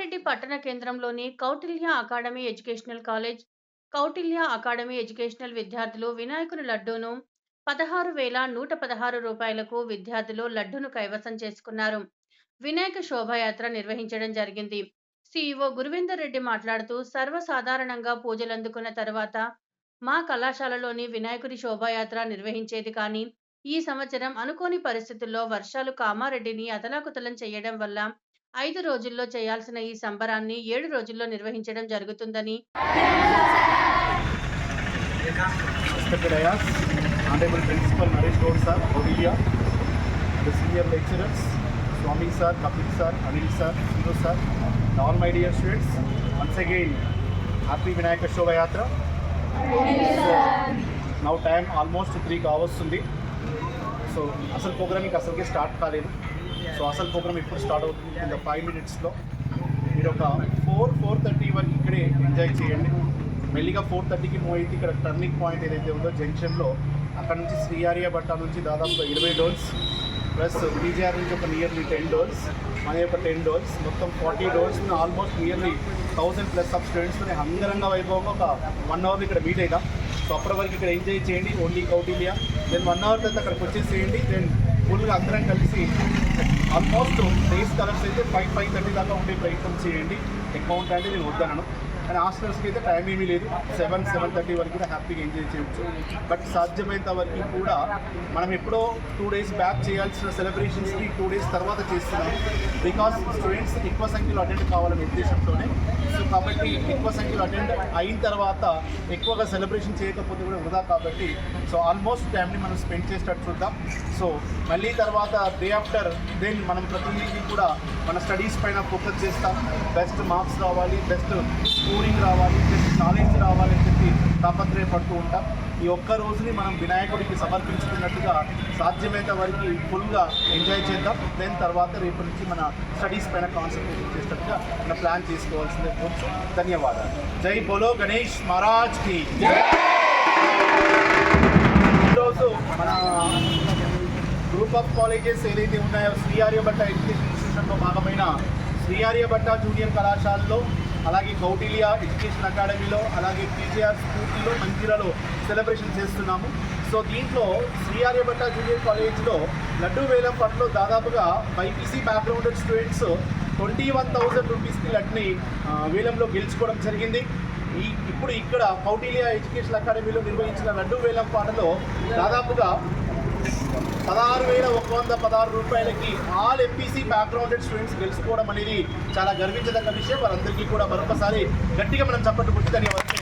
కామారెడ్డి పట్టణ కేంద్రంలోని Kautilya academy educational college Kautilya academy educational విద్యార్థులు వినాయకుని లడ్డూను పదహారు వేల నూట పదహారు రూపాయలకు విద్యార్థులు లడ్డూను కైవసం చేసుకున్నారు. వినాయక శోభాయాత్ర నిర్వహించడం జరిగింది. సీఈఓ గురువిందర్ రెడ్డి మాట్లాడుతూ సర్వసాధారణంగా పూజలు అందుకున్న తర్వాత మా కళాశాలలోని వినాయకుడి శోభాయాత్ర నిర్వహించేది కానీ ఈ సంవత్సరం అనుకోని పరిస్థితుల్లో వర్షాలు కామారెడ్డిని అతలాకుతలం చేయడం వల్ల ఐదు రోజుల్లో చేయాల్సిన ఈ సంబరాన్ని ఏడు రోజుల్లో నిర్వహించడం జరుగుతుందని. Swamy sir Kapil sir Anil sir Hindu sir all my dear students once again happy Vinayaka శోభయాత్ర now time almost three కావస్ సో అసలు ప్రోగ్రామింగ్ అసలుకే స్టార్ట్ కాలేదు. సో అసలు ప్రోగ్రామ్ ఇప్పుడు స్టార్ట్ అవుతుంది? ఇంకా ఫైవ్ మినిట్స్లో మీరు ఒక ఫోర్ ఫోర్ థర్టీ వరకు ఇక్కడే ఎంజాయ్ చేయండి. మెల్లిగా ఫోర్ థర్టీకి మూవ్ అయితే ఇక్కడ టర్నింగ్ పాయింట్ ఏదైతే ఉందో జంక్షన్లో అక్కడ నుంచి శ్రీయారియా బట్ట నుంచి దాదాపుగా ఇరవై డోర్స్ ప్లస్ బీజీఆర్ నుంచి ఒక నియర్లీ టెన్ డోర్స్ మన యొక్క టెన్ డోర్స్ మొత్తం forty doors almost nearly thousand plus of స్టూడెంట్స్ని అంగరంగ వైభవంగా ఒక వన్ అవర్ ఇక్కడ మీట్ అవుతాం సో అప్పటి వరకు ఇక్కడ ఎంజాయ్ చేయండి only Kautilya then one hour తర్వాత అక్కడికి వచ్చేసేయండి. దెన్ ఫుల్గా అందరం కలిసి ఆల్మోస్ట్ డేస్ కలర్స్ అయితే ఫైవ్ ఫైవ్ థర్టీ దాకా ఉండే ప్రయత్నం చేయండి. అకౌంట్ అనేది అంటే నేను వద్దనను. కానీ హాస్టల్స్కి అయితే టైం ఏమీ లేదు. సెవెన్ సెవెన్ థర్టీ వరకు కూడా హ్యాపీగా ఎంజాయ్ చేయొచ్చు. బట్ సాధ్యమైనంత వరకు కూడా మనం ఎప్పుడో టూ డేస్ బ్యాక్ చేయాల్సిన సెలబ్రేషన్స్కి టూ డేస్ తర్వాత చేస్తున్నాం. బికాస్ స్టూడెంట్స్ ఎక్కువ సంఖ్యలో అటెండ్ కావాలనే ఉద్దేశంతోనే. సో కాబట్టి ఎక్కువ సంఖ్యలో అటెండ్ అయిన తర్వాత ఎక్కువగా సెలబ్రేషన్ చేయకపోతే కూడా వృధా కాబట్టి సో ఆల్మోస్ట్ టైంని మనం స్పెండ్ చేసేటట్టు చూద్దాం. సో మళ్ళీ తర్వాత డే ఆఫ్టర్ దెన్ మనం ప్రతినిధి కూడా మన స్టడీస్ పైన ఫోకస్ చేస్తాం. బెస్ట్ మార్క్స్ రావాలి బెస్ట్ స్కోరింగ్ రావాలి బెస్ట్ నాలెడ్జ్ రావాలి అని చెప్పి తాపత్రయపడుతూ ఉంటాం. ఈ ఒక్క రోజుని మనం వినాయకుడికి సమర్పించుకున్నట్టుగా సాధ్యమైనంత వరకు ఫుల్గా ఎంజాయ్ చేద్దాం. దాని తర్వాత రేపు నుంచి మన స్టడీస్ పైన కాన్సన్ట్రేషన్ చేసినట్టుగా మన ప్లాన్ చేసుకోవాల్సిందే. కోర్చు ధన్యవాదాలు. జై బోలో గణేష్ మహారాజ్కి ఈరోజు మన గ్రూప్ ఆఫ్ కాలేజెస్ ఏదైతే ఉన్నాయో శ్రీ ఆర్యభట్ట ఎడ్యుకేషన్ ఇన్స్టిట్యూషన్లో భాగమైన శ్రీ ఆర్యభట్ట జూనియర్ కళాశాలలో అలాగే కౌటిల్య ఎడ్యుకేషన్ అకాడమీలో అలాగే పీజీఆర్ స్ఫూర్తిలో మంచిర్యాలలో సెలబ్రేషన్ చేస్తున్నాము. సో దీంట్లో శ్రీ ఆర్యభట్ట జూనియర్ కాలేజ్లో లడ్డు వేలం పట్లో దాదాపుగా BiPC background students twenty one thousand రూపీస్కి లడ్ని వేలంలో గెలుచుకోవడం జరిగింది. ఈ ఇప్పుడు ఇక్కడ కౌటిల్య ఎడ్యుకేషన్ అకాడమీలో నిర్వహించిన లడ్డు వేలం పాటలో దాదాపుగా పదహారు వేల ఒక వంద పదహారు రూపాయలకి ఆల్ ఎంపీసీ బ్యాక్గ్రౌండెడ్ స్టూడెంట్స్ గెలుచుకోవడం అనేది చాలా గర్వించదగ్గ విషయం. వారందరికీ కూడా మరొకసారి గట్టిగా మనం చప్పట్టు కొట్టి ధన్యవాదాలు.